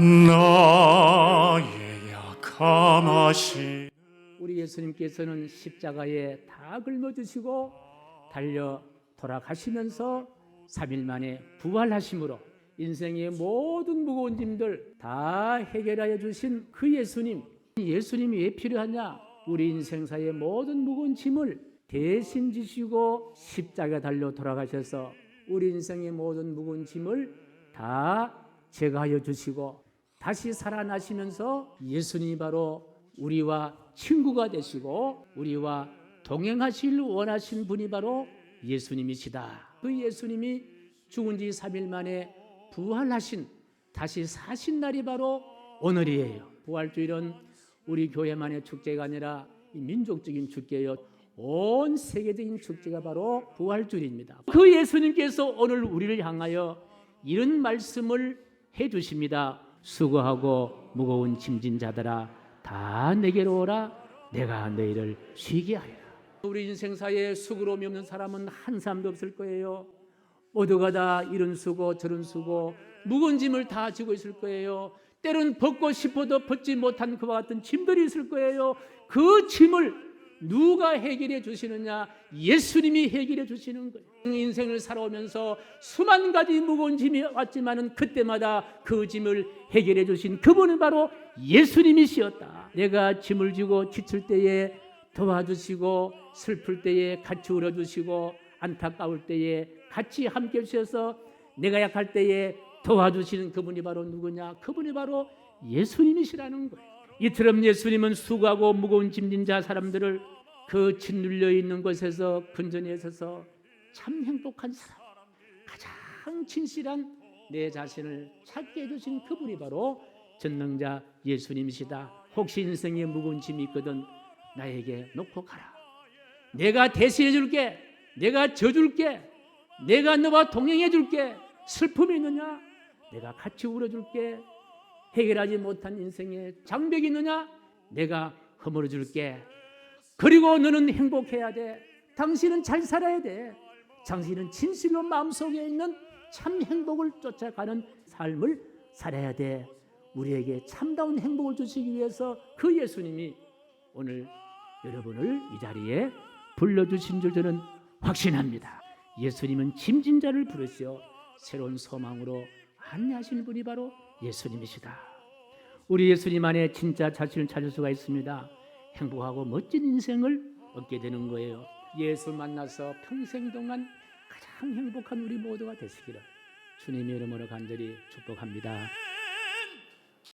나의 약함하시 우리 예수님께서는 십자가에 다 긁어주시고 달려 돌아가시면서 3일 만에 부활하심으로 인생의 모든 무거운 짐들 다 해결하여 주신 그 예수님. 예수님이 왜 필요하냐? 우리 인생사의 모든 무거운 짐을 대신 지시고 십자가 달려 돌아가셔서 우리 인생의 모든 무거운 짐을 다 제거하여 주시고 다시 살아나시면서 예수님이 바로 우리와 친구가 되시고 우리와 동행하실 원하신 분이 바로 예수님이시다. 그 예수님이 죽은 지 3일 만에 부활하신 다시 사신 날이 바로 오늘이에요. 부활주일은 우리 교회만의 축제가 아니라 이 민족적인 축제예요. 온 세계적인 축제가 바로 부활주일입니다. 그 예수님께서 오늘 우리를 향하여 이런 말씀을 해 주십니다. 수고하고 무거운 짐진 자들아 다 내게로 오라 내가 너희를 쉬게 하리라. 우리 인생사에 수고로움이 없는 사람은 한 사람도 없을 거예요. 모두가 다 이런 수고 저런 수고 무거운 짐을 다 지고 있을 거예요. 때론 벗고 싶어도 벗지 못한 그와 같은 짐들이 있을 거예요. 그 짐을 누가 해결해 주시느냐? 예수님이 해결해 주시는 거예요. 인생을 살아오면서 수만 가지 무거운 짐이 왔지만은 그때마다 그 짐을 해결해 주신 그분은 바로 예수님이시었다. 내가 짐을 지고 지칠 때에 도와주시고 슬플 때에 같이 울어주시고 안타까울 때에 같이 함께 해주셔서 내가 약할 때에 도와주시는 그분이 바로 누구냐? 그분이 바로 예수님이시라는 거예요. 이처럼 예수님은 수고하고 무거운 짐진 자 사람들을 그 짓눌려 있는 곳에서 근전에 있어서 참 행복한 사람, 가장 진실한 내 자신을 찾게 해주신 그분이 바로 전능자 예수님이시다. 혹시 인생에 무거운 짐이 있거든 나에게 놓고 가라. 내가 대신해 줄게. 내가 져줄게. 내가 너와 동행해 줄게. 슬픔이 있느냐? 내가 같이 울어줄게. 해결하지 못한 인생에 장벽이 있느냐? 내가 허물어 줄게. 그리고 너는 행복해야 돼. 당신은 잘 살아야 돼. 당신은 진실로 마음속에 있는 참 행복을 쫓아가는 삶을 살아야 돼. 우리에게 참다운 행복을 주시기 위해서 그 예수님이 오늘 여러분을 이 자리에 불러주신 줄 저는 확신합니다. 예수님은 짐진 자를 부르시어 새로운 소망으로 안내하시는 분이 바로 예수님이시다. 우리 예수님 안에 진짜 자신을 찾을 수가 있습니다. 행복하고 멋진 인생을 얻게 되는 거예요. 예수 만나서 평생 동안 가장 행복한 우리 모두가 되시기를 주님의 이름으로 간절히 축복합니다.